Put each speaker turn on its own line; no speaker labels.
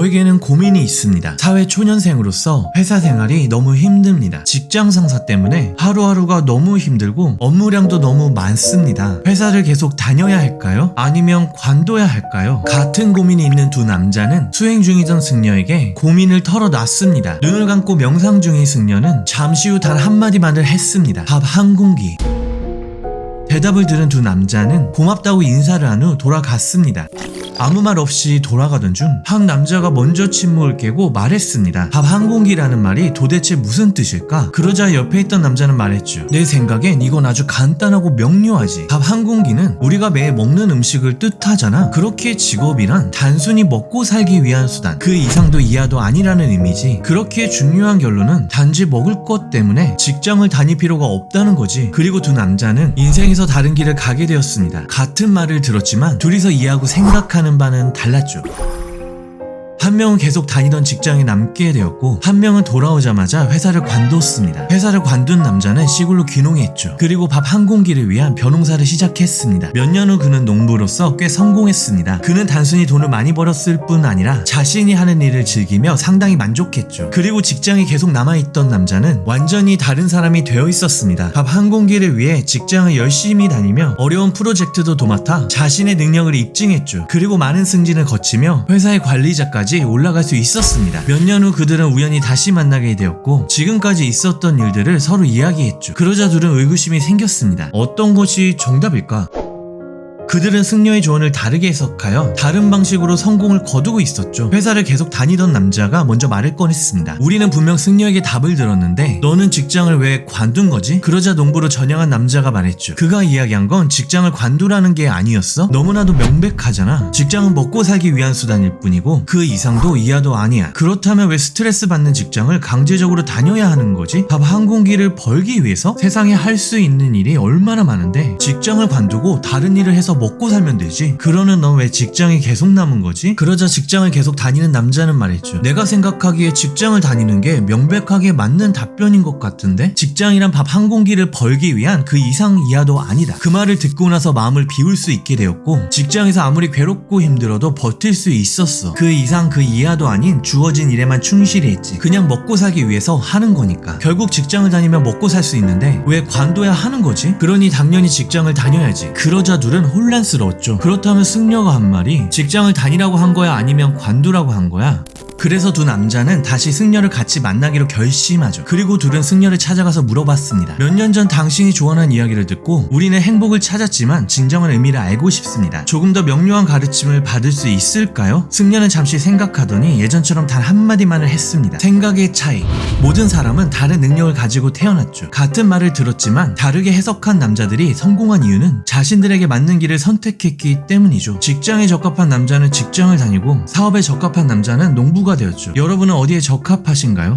저에게는 고민이 있습니다. 사회 초년생으로서 회사 생활이 너무 힘듭니다. 직장 상사 때문에 하루하루가 너무 힘들고 업무량도 너무 많습니다. 회사를 계속 다녀야 할까요? 아니면 관둬야 할까요? 같은 고민이 있는 두 남자는 수행 중이던 승려에게 고민을 털어놨습니다. 눈을 감고 명상 중인 승려는 잠시 후 단 한마디만을 했습니다. 밥 한 공기. 대답을 들은 두 남자는 고맙다고 인사를 한 후 돌아갔습니다. 아무 말 없이 돌아가던 중 한 남자가 먼저 침묵을 깨고 말했습니다. 밥 한 공기라는 말이 도대체 무슨 뜻일까? 그러자 옆에 있던 남자는 말했죠. 내 생각엔 이건 아주 간단하고 명료하지. 밥 한 공기는 우리가 매일 먹는 음식을 뜻하잖아. 그렇게 직업이란 단순히 먹고 살기 위한 수단. 그 이상도 이하도 아니라는 의미지. 그렇게 중요한 결론은 단지 먹을 것 때문에 직장을 다닐 필요가 없다는 거지. 그리고 두 남자는 인생에서 다른 길을 가게 되었습니다. 같은 말을 들었지만 둘이서 이해하고 생각하는 바는 달랐죠. 한 명은 계속 다니던 직장에 남게 되었고 한 명은 돌아오자마자 회사를 관뒀습니다. 회사를 관둔 남자는 시골로 귀농했죠. 그리고 밥 한 공기를 위한 벼농사를 시작했습니다. 몇 년 후 그는 농부로서 꽤 성공했습니다. 그는 단순히 돈을 많이 벌었을 뿐 아니라 자신이 하는 일을 즐기며 상당히 만족했죠. 그리고 직장에 계속 남아있던 남자는 완전히 다른 사람이 되어 있었습니다. 밥 한 공기를 위해 직장을 열심히 다니며 어려운 프로젝트도 도맡아 자신의 능력을 입증했죠. 그리고 많은 승진을 거치며 회사의 관리자까지 올라갈 수 있었습니다. 몇 년 후 그들은 우연히 다시 만나게 되었고 지금까지 있었던 일들을 서로 이야기했죠. 그러자 둘은 의구심이 생겼습니다. 어떤 것이 정답일까? 그들은 승려의 조언을 다르게 해석하여 다른 방식으로 성공을 거두고 있었죠. 회사를 계속 다니던 남자가 먼저 말을 꺼냈습니다. 우리는 분명 승려에게 답을 들었는데 너는 직장을 왜 관둔 거지? 그러자 농부로 전향한 남자가 말했죠. 그가 이야기한 건 직장을 관두라는 게 아니었어? 너무나도 명백하잖아. 직장은 먹고 살기 위한 수단일 뿐이고 그 이상도 이하도 아니야. 그렇다면 왜 스트레스 받는 직장을 강제적으로 다녀야 하는 거지? 밥 한 공기를 벌기 위해서 세상에 할 수 있는 일이 얼마나 많은데 직장을 관두고 다른 일을 해서 먹고 살면 되지. 그러는 넌 왜 직장이 계속 남은 거지? 그러자 직장을 계속 다니는 남자는 말했죠. 내가 생각하기에 직장을 다니는 게 명백하게 맞는 답변인 것 같은데? 직장이란 밥 한 공기를 벌기 위한 그 이상 이하도 아니다. 그 말을 듣고 나서 마음을 비울 수 있게 되었고, 직장에서 아무리 괴롭고 힘들어도 버틸 수 있었어. 그 이상 그 이하도 아닌 주어진 일에만 충실히 했지. 그냥 먹고 살기 위해서 하는 거니까. 결국 직장을 다니면 먹고 살 수 있는데 왜 관둬야 하는 거지? 그러니 당연히 직장을 다녀야지. 그러자 둘은 혼란스러웠죠. 그렇다면 승려가 한 말이 직장을 다니라고 한 거야 아니면 관두라고 한 거야? 그래서 두 남자는 다시 승려를 같이 만나기로 결심하죠. 그리고 둘은 승려를 찾아가서 물어봤습니다. 몇 년 전 당신이 조언한 이야기를 듣고 우리는 행복을 찾았지만 진정한 의미를 알고 싶습니다. 조금 더 명료한 가르침을 받을 수 있을까요? 승려는 잠시 생각하더니 예전처럼 단 한마디만을 했습니다. 생각의 차이. 모든 사람은 다른 능력을 가지고 태어났죠. 같은 말을 들었지만 다르게 해석한 남자들이 성공한 이유는 자신들에게 맞는 길을 선택했기 때문이죠. 직장에 적합한 남자는 직장을 다니고 사업에 적합한 남자는 농부가 되었죠. 여러분은 어디에 적합하신가요?